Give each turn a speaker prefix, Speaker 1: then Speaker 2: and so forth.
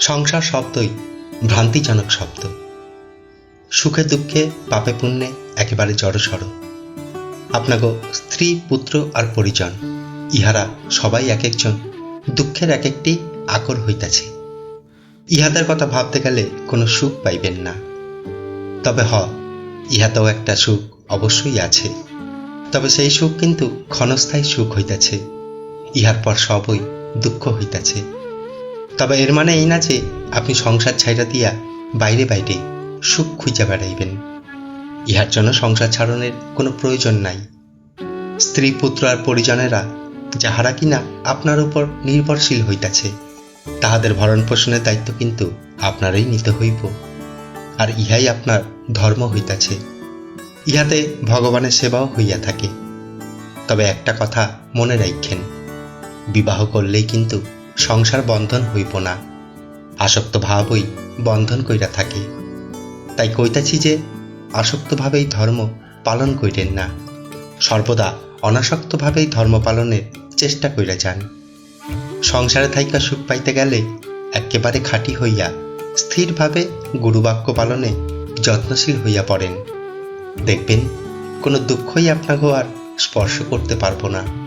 Speaker 1: সংসার শব্দই ভ্রান্তিজনক শব্দ। সুখে দুঃখে পাপে পুণ্যে একেবারে জড়সড়। আপনাগো স্ত্রী, পুত্র আর পরিজন, ইহারা সবাই এক একজন দুঃখের এক একটি আকর হইতাছে। ইহাদের কথা ভাবতে গেলে কোনো সুখ পাইবেন না। তবে হ, ইহাতেও একটা সুখ অবশ্যই আছে। তবে সেই সুখ কিন্তু ক্ষণস্থায়ী সুখ হইতাছে। ইহার পর সবই দুঃখ হইতাছে। তবে এর মানে এই না যে আপনি সংসার ছাইরা দিয়া বাইরে বাইরে সুখ খুঁজে বেড়াইবেন। ইহার জন্য সংসার ছাড়নের কোনো প্রয়োজন নাই। স্ত্রী, পুত্র আর পরিজনেরা যাহারা কিনা আপনার উপর নির্ভরশীল হইতাছে, তাহাদের ভরণ পোষণের দায়িত্ব কিন্তু আপনারই নিতে হইব, আর ইহাই আপনার ধর্ম হইতাছে। ইহাতে ভগবানের সেবাও হইয়া থাকে। তবে একটা কথা মনে রাখেন বিবাহ করলেই কিন্তু সংসার বন্ধন হইব না। আসক্ত ভাবই বন্ধন কইরা থাকে। তাই কইতাছি যে, আসক্তভাবেই ধর্ম পালন কইরেন না। সর্বদা অনাসক্তভাবেই ধর্ম পালনের চেষ্টা কইরা যান। সংসারে থাইকা সুখ পাইতে গেলে একেবারে খাঁটি হইয়া স্থিরভাবে গুরুবাক্য পালনে যত্নশীল হইয়া পড়েন। দেখবেন, কোনো দুঃখই আপনাকে আর স্পর্শ করতে পারব না।